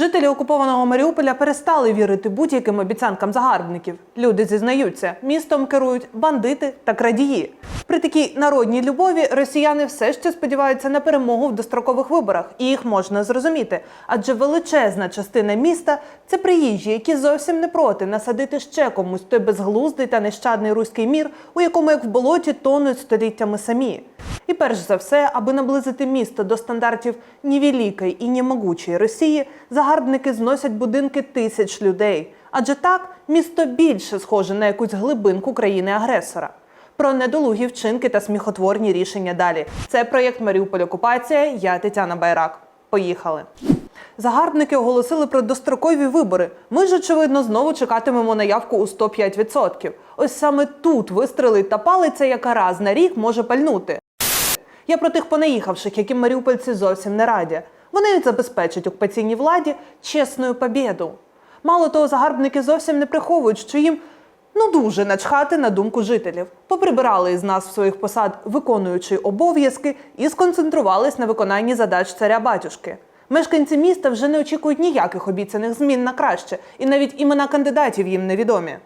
Жителі окупованого Маріуполя перестали вірити будь-яким обіцянкам загарбників. Люди зізнаються, містом керують бандити та крадії. При такій народній любові росіяни все ще сподіваються на перемогу в дострокових виборах, і їх можна зрозуміти. Адже величезна частина міста це приїжджі, які зовсім не проти насадити ще комусь той безглуздий та нещадний руський мір, у якому як в болоті тонуть століттями самі. І перш за все, аби наблизити місто до стандартів ні великої і ні могучої Росії, загарбники зносять будинки тисяч людей. Адже так місто більше схоже на якусь глибинку країни-агресора. Про недолугі вчинки та сміхотворні рішення далі. Це проєкт Маріуполь Окупація. Я Тетяна Байрак. Поїхали. Загарбники оголосили про дострокові вибори. Ми ж, очевидно, знову чекатимемо на явку у 105%. Ось саме тут вистрелить та палиця, яка раз на рік може пальнути. Я про тих понаїхавших, яким маріупольці зовсім не раді. Вони забезпечать окупаційній владі чесною побєду. Мало того, загарбники зовсім не приховують, що їм ну дуже начхати на думку жителів. Поприбирали із нас в своїх посад виконуючи обов'язки і сконцентрувались на виконанні задач царя батюшки. Мешканці міста вже не очікують ніяких обіцяних змін на краще, і навіть імена кандидатів їм невідомі.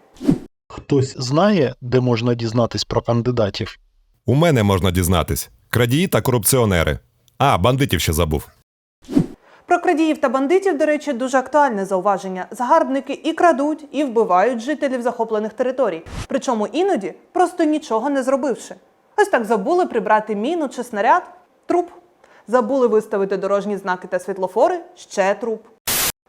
Хтось знає, де можна дізнатись про кандидатів? У мене можна дізнатись. Крадії та корупціонери. А, бандитів ще забув. Про крадіїв та бандитів, до речі, дуже актуальне зауваження. Загарбники і крадуть, і вбивають жителів захоплених територій. Причому іноді просто нічого не зробивши. Ось так забули прибрати міну чи снаряд труп. Забули виставити дорожні знаки та світлофори ще труп.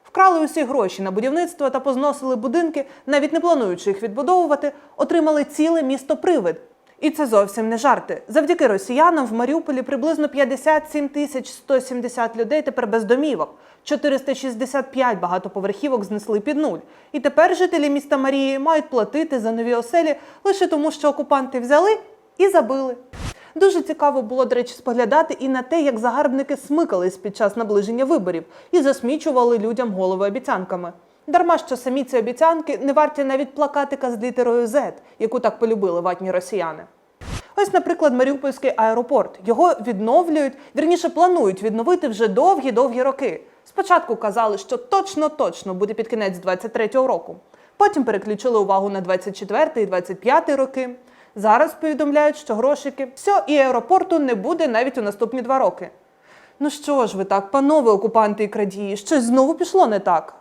Вкрали усі гроші на будівництво та позносили будинки, навіть не плануючи їх відбудовувати, отримали ціле місто привид. І це зовсім не жарти. Завдяки росіянам в Маріуполі приблизно 57 тисяч 170 людей тепер без домівок. 465 багатоповерхівок знесли під нуль. І тепер жителі міста Марії мають платити за нові оселі лише тому, що окупанти взяли і забили. Дуже цікаво було, до речі, споглядати і на те, як загарбники смикались під час наближення виборів і засмічували людям голови обіцянками. Дарма що самі ці обіцянки не варті навіть плакатика з літерою Z, яку так полюбили ватні росіяни. Ось, наприклад, Маріупольський аеропорт. Його відновлюють, вірніше планують відновити вже довгі-довгі роки. Спочатку казали, що точно-точно буде під кінець 23-го року. Потім переключили увагу на 24-й і 25-й роки. Зараз повідомляють, що грошики все, і аеропорту не буде навіть у наступні два роки. Ну що ж ви так, панове окупанти і крадії, щось знову пішло не так.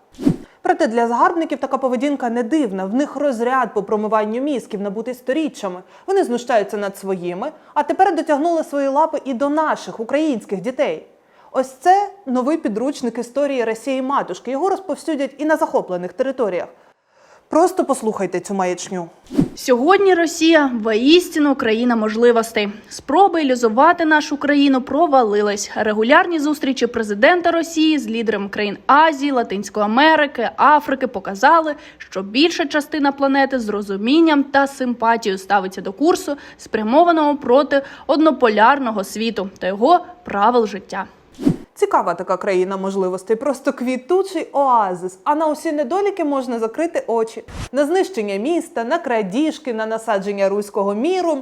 Проте для загарбників така поведінка не дивна. В них розряд по промиванню мізків набутий сторіччями. Вони знущаються над своїми, а тепер дотягнули свої лапи і до наших українських дітей. Ось це новий підручник історії Росії матушки. Його розповсюдять і на захоплених територіях. Просто послухайте цю маячню. Сьогодні Росія воістину країна можливостей. Спроби ілюзувати нашу країну провалились. Регулярні зустрічі президента Росії з лідерами країн Азії, Латинської Америки, Африки показали, що більша частина планети з розумінням та симпатією ставиться до курсу, спрямованого проти однополярного світу та його правил життя. Цікава така країна можливостей, просто квітучий оазис. А на усі недоліки можна закрити очі. На знищення міста, на крадіжки, на насадження руського міру.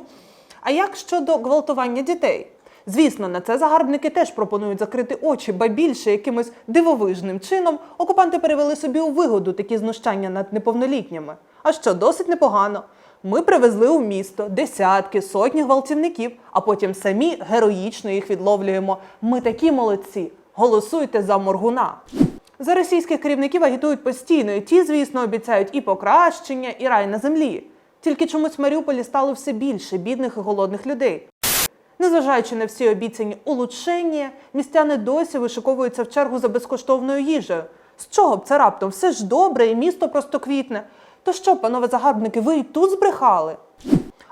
А як щодо гвалтування дітей? Звісно, на це загарбники теж пропонують закрити очі, ба більше якимось дивовижним чином окупанти перевели собі у вигоду такі знущання над неповнолітніми. А що досить непогано. Ми привезли у місто десятки, сотні гвалтівників, а потім самі героїчно їх відловлюємо. Ми такі молодці. Голосуйте за Моргуна. За російських керівників агітують постійно. і Ті, звісно, обіцяють і покращення, і рай на землі. Тільки чомусь в Маріуполі стало все більше бідних і голодних людей. Незважаючи на всі обіцяні улучшення, містяни досі вишиковуються в чергу за безкоштовною їжею. З чого б це раптом? Все ж добре, і місто просто квітне. То що, панове загарбники, ви і тут збрехали?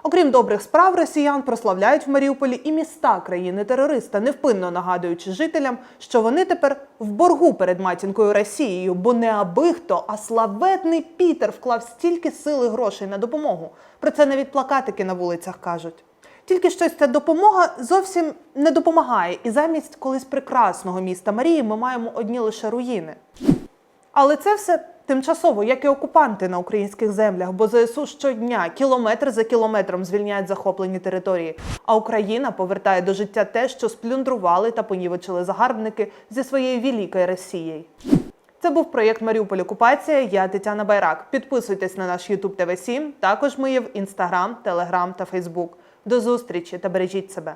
Окрім добрих справ, росіян прославляють в Маріуполі і міста країни-терориста, невпинно нагадуючи жителям, що вони тепер в боргу перед матінкою Росією, бо не аби хто, а славетний Пітер вклав стільки сили грошей на допомогу. Про це навіть плакатики на вулицях кажуть. Тільки щось ця допомога зовсім не допомагає, і замість колись прекрасного міста Марії ми маємо одні лише руїни. Але це все тимчасово, як і окупанти на українських землях, бо ЗСУ щодня кілометр за кілометром звільняють захоплені території. А Україна повертає до життя те, що сплюндрували та понівечили загарбники зі своєю великою Росією. Це був проєкт Маріуполь Окупація. Я Тетяна Байрак. Підписуйтесь на наш YouTube TV 7 Також ми є в Instagram, Telegram та Facebook. До зустрічі та бережіть себе.